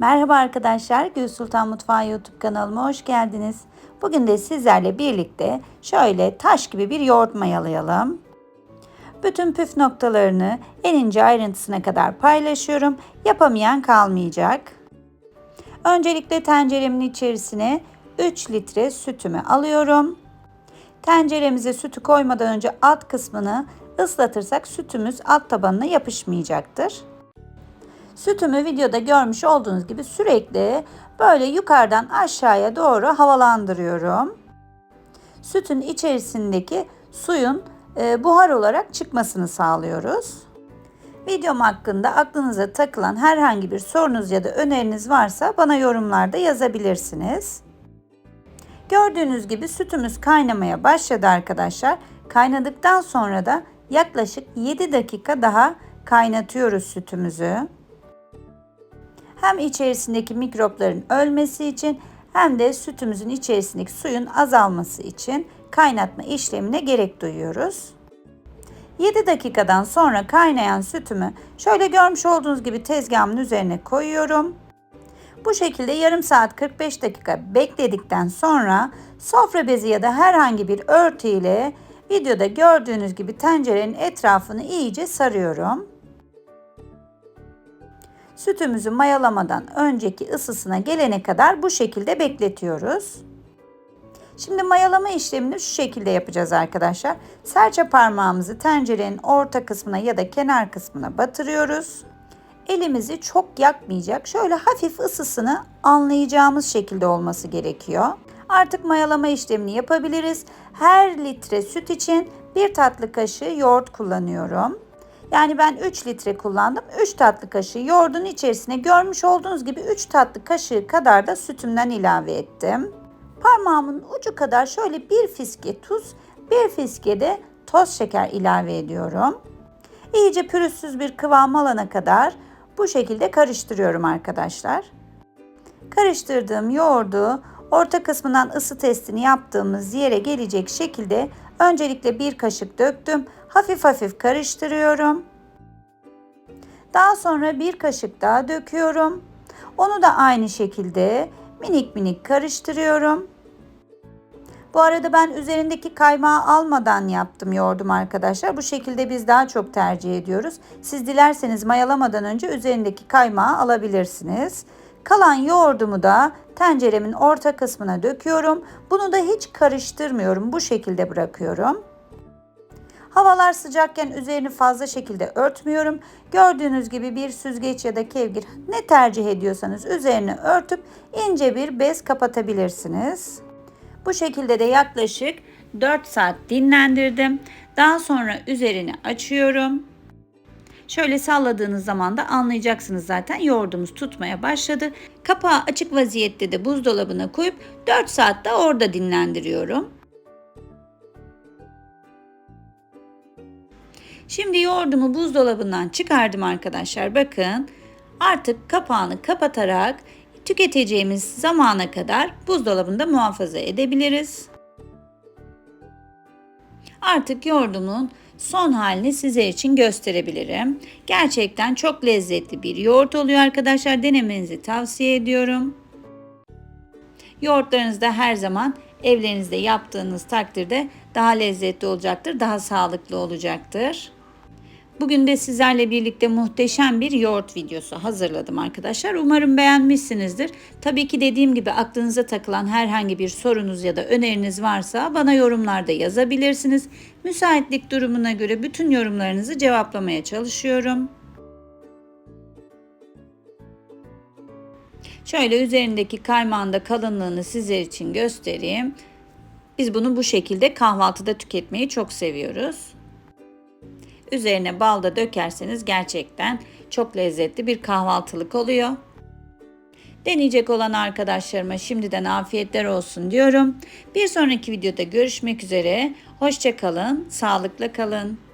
Merhaba arkadaşlar, Gül Sultan Mutfağı YouTube kanalıma hoş geldiniz. Bugün de sizlerle birlikte şöyle taş gibi bir yoğurt mayalayalım. Bütün püf noktalarını en ince ayrıntısına kadar paylaşıyorum. Yapamayan kalmayacak. Öncelikle tenceremin içerisine 3 litre sütümü alıyorum. Tenceremize sütü koymadan önce alt kısmını ıslatırsak sütümüz alt tabanına yapışmayacaktır. Sütümü videoda görmüş olduğunuz gibi sürekli böyle yukarıdan aşağıya doğru havalandırıyorum. Sütün içerisindeki suyun e, buhar olarak çıkmasını sağlıyoruz. Videom hakkında aklınıza takılan herhangi bir sorunuz ya da öneriniz varsa bana yorumlarda yazabilirsiniz. Gördüğünüz gibi sütümüz kaynamaya başladı arkadaşlar. Kaynadıktan sonra da yaklaşık 7 dakika daha kaynatıyoruz sütümüzü. Hem içerisindeki mikropların ölmesi için hem de sütümüzün içerisindeki suyun azalması için kaynatma işlemine gerek duyuyoruz. 7 dakikadan sonra kaynayan sütümü şöyle görmüş olduğunuz gibi tezgahımın üzerine koyuyorum. Bu şekilde yarım saat 45 dakika bekledikten sonra sofra bezi ya da herhangi bir örtü ile videoda gördüğünüz gibi tencerenin etrafını iyice sarıyorum. Sütümüzü mayalamadan önceki ısısına gelene kadar bu şekilde bekletiyoruz. Şimdi mayalama işlemini şu şekilde yapacağız arkadaşlar. Serçe parmağımızı tencerenin orta kısmına ya da kenar kısmına batırıyoruz. Elimizi çok yakmayacak, şöyle hafif ısısını anlayacağımız şekilde olması gerekiyor. Artık mayalama işlemini yapabiliriz. Her litre süt için bir tatlı kaşığı yoğurt kullanıyorum. Yani ben 3 litre kullandım. 3 tatlı kaşığı yoğurdun içerisine görmüş olduğunuz gibi 3 tatlı kaşığı kadar da sütümden ilave ettim. Parmağımın ucu kadar şöyle bir fiske tuz, bir fiske de toz şeker ilave ediyorum. İyice pürüzsüz bir kıvam alana kadar bu şekilde karıştırıyorum arkadaşlar. Karıştırdığım yoğurdu orta kısmından ısı testini yaptığımız yere gelecek şekilde öncelikle bir kaşık döktüm. Hafif hafif karıştırıyorum. Daha sonra bir kaşık daha döküyorum. Onu da aynı şekilde minik minik karıştırıyorum. Bu arada ben üzerindeki kaymağı almadan yaptım yoğurdum arkadaşlar. Bu şekilde biz daha çok tercih ediyoruz. Siz dilerseniz mayalamadan önce üzerindeki kaymağı alabilirsiniz. Kalan yoğurdumu da tenceremin orta kısmına döküyorum. Bunu da hiç karıştırmıyorum. Bu şekilde bırakıyorum. Havalar sıcakken üzerini fazla şekilde örtmüyorum. Gördüğünüz gibi bir süzgeç ya da kevgir ne tercih ediyorsanız üzerine örtüp ince bir bez kapatabilirsiniz. Bu şekilde de yaklaşık 4 saat dinlendirdim. Daha sonra üzerini açıyorum. Şöyle salladığınız zaman da anlayacaksınız zaten yoğurdumuz tutmaya başladı. Kapağı açık vaziyette de buzdolabına koyup 4 saat de orada dinlendiriyorum. Şimdi yoğurdumu buzdolabından çıkardım arkadaşlar. Bakın artık kapağını kapatarak tüketeceğimiz zamana kadar buzdolabında muhafaza edebiliriz. Artık yoğurdumun son halini size için gösterebilirim. Gerçekten çok lezzetli bir yoğurt oluyor arkadaşlar. Denemenizi tavsiye ediyorum. Yoğurtlarınız da her zaman evlerinizde yaptığınız takdirde daha lezzetli olacaktır, daha sağlıklı olacaktır. Bugün de sizlerle birlikte muhteşem bir yoğurt videosu hazırladım arkadaşlar. Umarım beğenmişsinizdir. Tabii ki dediğim gibi aklınıza takılan herhangi bir sorunuz ya da öneriniz varsa bana yorumlarda yazabilirsiniz. Müsaitlik durumuna göre bütün yorumlarınızı cevaplamaya çalışıyorum. Şöyle üzerindeki kaymağın da kalınlığını sizler için göstereyim. Biz bunu bu şekilde kahvaltıda tüketmeyi çok seviyoruz. Üzerine bal da dökerseniz gerçekten çok lezzetli bir kahvaltılık oluyor. Deneyecek olan arkadaşlarıma şimdiden afiyetler olsun diyorum. Bir sonraki videoda görüşmek üzere. Hoşçakalın, sağlıkla kalın.